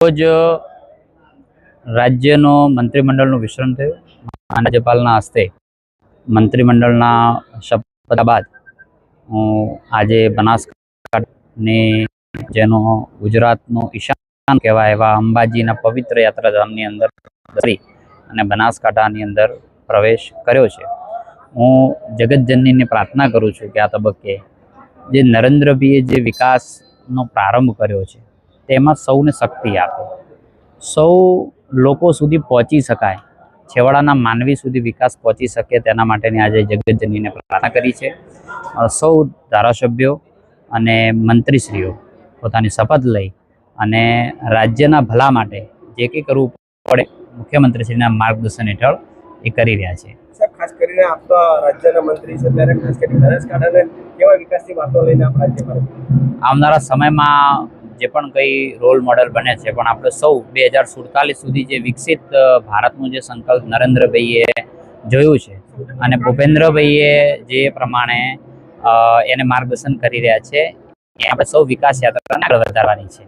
રોજ રાજ્યનો મંત્રીમંડળનું વિસ્તરણ થયું. રાજ્યપાલના હસ્તે મંત્રીમંડળના શપથ બાદ હું આજે બનાસકાંઠાની જેનો ગુજરાતનો ઈશાન કહેવાય એવા અંબાજીના પવિત્ર યાત્રાધામની અંદર કરી અને બનાસકાંઠાની અંદર પ્રવેશ કર્યો છે. હું જગતજનનીને પ્રાર્થના કરું છું કે આ તબક્કે જે નરેન્દ્રભાઈએ જે વિકાસનો પ્રારંભ કર્યો છે તેમાં સૌને શક્તિ આપે. સૌ લોકો સુધી પહોંચી શકાય. છેવાડાના માનવી સુધી વિકાસ પહોંચી શકે તેના માટેની આજે જગતજનીને પ્રાર્થના કરી છે. સૌ ધારાસભ્યો અને મંત્રીશ્રીઓ પોતાની શપથ લઈ અને રાજ્યના ભલા માટે જે કંઈ કરવું પડે મુખ્યમંત્રીશ્રીના માર્ગદર્શન હેઠળ એ કરી રહ્યા છે. ખાસ કરીને આપ રાજ્યના મંત્રી છે ત્યારે ખાસ કરીને બનાસકાંઠાને કેવા વિકાસની વાતો લઈને આપ રાજ્ય આવનારા સમયમાં જે પણ કંઈ રોલ મોડલ બને છે, પણ આપણે સૌ બે હજાર સુડતાલીસ સુધી જે વિકસિત ભારતનું જે સંકલ્પ નરેન્દ્રભાઈએ જોયું છે અને ભૂપેન્દ્રભાઈએ જે પ્રમાણે એને માર્ગદર્શન કરી રહ્યા છે, એ આપણે સૌ વિકાસ યાત્રાને આગળ વધારવાની છે.